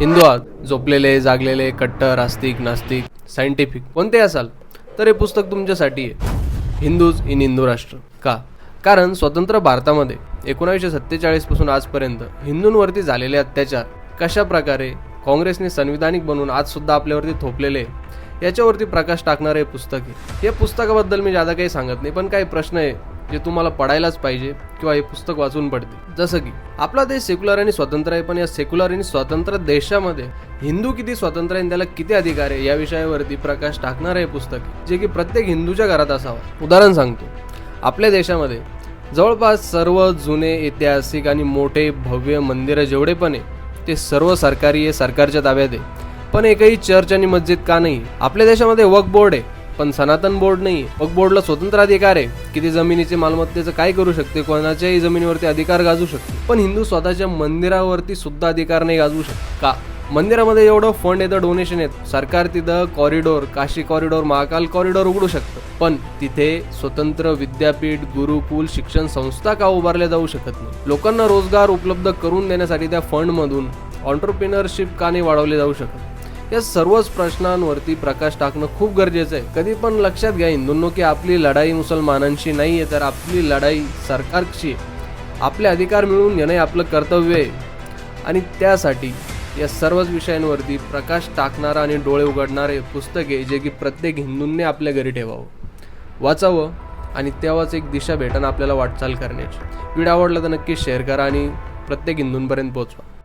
हिंदू आहात झोपलेले जागलेले कट्टर आस्तिक नास्तिक सायंटिफिक कोणते असाल तर हे पुस्तक तुमच्यासाठी आहे. हिंदूज इन हिंदू राष्ट्र. का? कारण स्वतंत्र भारतामध्ये एकोणावीसशे सत्तेचाळीसपासून आजपर्यंत हिंदूंवरती झालेले अत्याचार कशा प्रकारे काँग्रेसने संविधानिक बनवून आजसुद्धा आपल्यावरती थोपलेले आहे, याच्यावरती प्रकाश टाकणारे हे पुस्तक आहे. या पुस्तकाबद्दल मी जादा काही सांगत नाही पण काही प्रश्न आहे. जे तुम्हाला पडायलाच पाहिजे किंवा हे पुस्तक वाचून पडते जसं की आपला देश सेक्युलर आणि स्वतंत्र आहे पण या सेक्युलर आणि स्वतंत्र देशामध्ये हिंदू किती स्वतंत्र आहे आणि त्याला किती अधिकार आहे या विषयावरती प्रकाश टाकणार हे पुस्तक. जे की प्रत्येक हिंदूच्या घरात असावं. उदाहरण सांगतो. आपल्या देशामध्ये जवळपास सर्व जुने ऐतिहासिक आणि मोठे भव्य मंदिरं जेवढे पण आहे ते सर्व सरकारी आहे सरकारच्या ताब्यात आहे. पण एकही चर्च आणि मस्जिद का नाही? आपल्या देशामध्ये वक बोर्ड आहे. पण सनातन बोर्ड नाही. मग बोर्डला स्वतंत्र अधिकार आहे. की ते जमिनीचे मालमत्तेचं काय करू शकते? कोणाच्याही जमिनीवरती अधिकार गाजू शकते. पण हिंदू स्वतःच्या मंदिरावरती सुद्धा अधिकार नाही गाजवू शकत. का? मंदिरामध्ये एवढं फंड येतं डोनेशन येत सरकार तिथं corridor Kashi corridor Mahakal corridor उघडू शकतं. पण तिथे स्वतंत्र विद्यापीठ गुरुकुल शिक्षण संस्था का उभारल्या जाऊ शकत नाही? लोकांना रोजगार उपलब्ध करून देण्यासाठी त्या फंडमधून ऑन्टरप्रिनरशिप का नाही वाढवले जाऊ शकत? या सर्वच प्रश्नांवरती प्रकाश टाकणं खूप गरजेचं आहे. कधी पण लक्षात घ्या हिंदूंनो की आपली लढाई मुसलमानांशी नाही आहे तर आपली लढाई सरकारशी आपले अधिकार मिळवून घेणं हे आपलं कर्तव्य आहे. आणि त्यासाठी या सर्वच विषयांवरती प्रकाश टाकणारा आणि डोळे उघडणारे पुस्तक आहे जे की प्रत्येक हिंदूंनी आपल्या घरी ठेवावं. वाचावं आणि तेव्हाच एक दिशा भेटणं आपल्याला वाटचाल करण्याची. व्हिडिओ आवडला तर नक्की शेअर करा आणि प्रत्येक हिंदूंपर्यंत पोहोचवा.